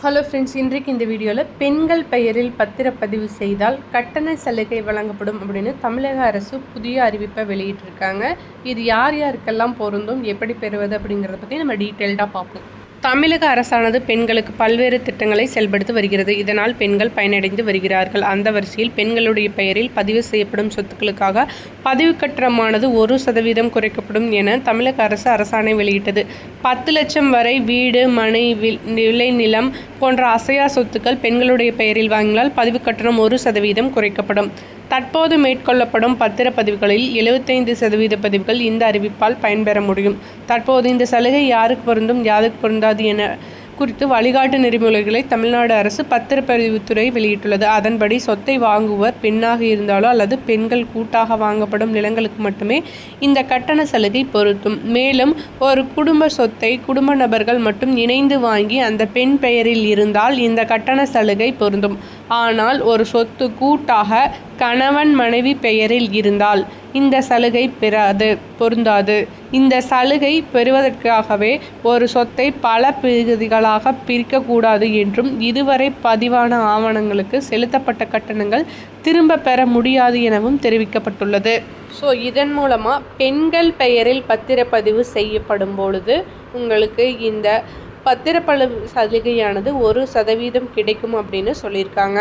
Hello friends இன்றைக்கு இந்த வீடியோவில் பெண்கள் பெயரில் பத்திரப்பதிவு செய்தால் கட்டண சலுகை வழங்கப்படும் அப்படின்னு தமிழக அரசு புதிய அறிவிப்பை வெளியிட்டிருக்காங்க. இது யார் யாருக்கெல்லாம் பொருந்தும் எப்படி பெறுவது அப்படிங்கிறத பற்றி நம்ம டீட்டெயில்டாக பார்ப்போம். தமிழக அரசானது பெண்களுக்கு பல்வேறு திட்டங்களை செயல்படுத்தி வருகிறது. இதனால் பெண்கள் பயனடைந்து வருகிறார்கள். அந்த வரிசையில் பெண்களுடைய பெயரில் பதிவு செய்யப்படும் சொத்துக்களுக்காக பதிவு கட்டணமானது ஒரு சதவீதம் குறைக்கப்படும் என தமிழக அரசு அரசாணை வெளியிட்டது. பத்து லட்சம் வரை வீடு மனை வில்- விளைநிலம் போன்ற அசையா சொத்துக்கள் பெண்களுடைய பெயரில் வாங்கினால் பதிவு கட்டணம் ஒரு சதவீதம் குறைக்கப்படும். தற்போது மேற்கொள்ளப்படும் பத்திரப்பதிவுகளில் எழுபத்தைந்து சதவீத பதிவுகள் இந்த அறிவிப்பால் பயன்பெற முடியும். தற்போது இந்த சலுகை யாருக்கு பொருந்தும் யாருக்கு பொருந்தாது என குறித்து வழிகாட்டு நெறிமுறைகளை தமிழ்நாடு அரசு பத்திரப்பதிவுத்துறை வெளியிட்டுள்ளது. அதன்படி சொத்தை வாங்குவர் பெண்ணாக இருந்தாலோ அல்லது பெண்கள் கூட்டாக வாங்கப்படும் நிலங்களுக்கு மட்டுமே இந்த கட்டண சலுகை பொருத்தும் மேலும் ஒரு குடும்ப சொத்தை குடும்ப நபர்கள் மட்டும் இணைந்து வாங்கி அந்த பெண் பெயரில் இருந்தால் இந்த கட்டண சலுகை பொருந்தும். ஆனால் ஒரு சொத்து கூட்டாக கணவன் மனைவி பெயரில் இருந்தால் இந்த சலுகை பெறாது பொருந்தாது. இந்த சலுகை பெறுவதற்காகவே ஒரு சொத்தை பல பகுதிகளாக பிரிக்கக்கூடாது என்றும் இதுவரை பதிவான ஆவணங்களுக்கு செலுத்தப்பட்ட கட்டணங்கள் திரும்ப பெற முடியாது எனவும் தெரிவிக்கப்பட்டுள்ளது. ஸோ இதன் மூலமாக பெண்கள் பெயரில் பத்திரப்பதிவு செய்யப்படும் பொழுது உங்களுக்கு இந்த பத்திரப்பதிவு சலுகையானது ஒரு சதவீதம் கிடைக்கும் அப்படின்னு சொல்லியிருக்காங்க.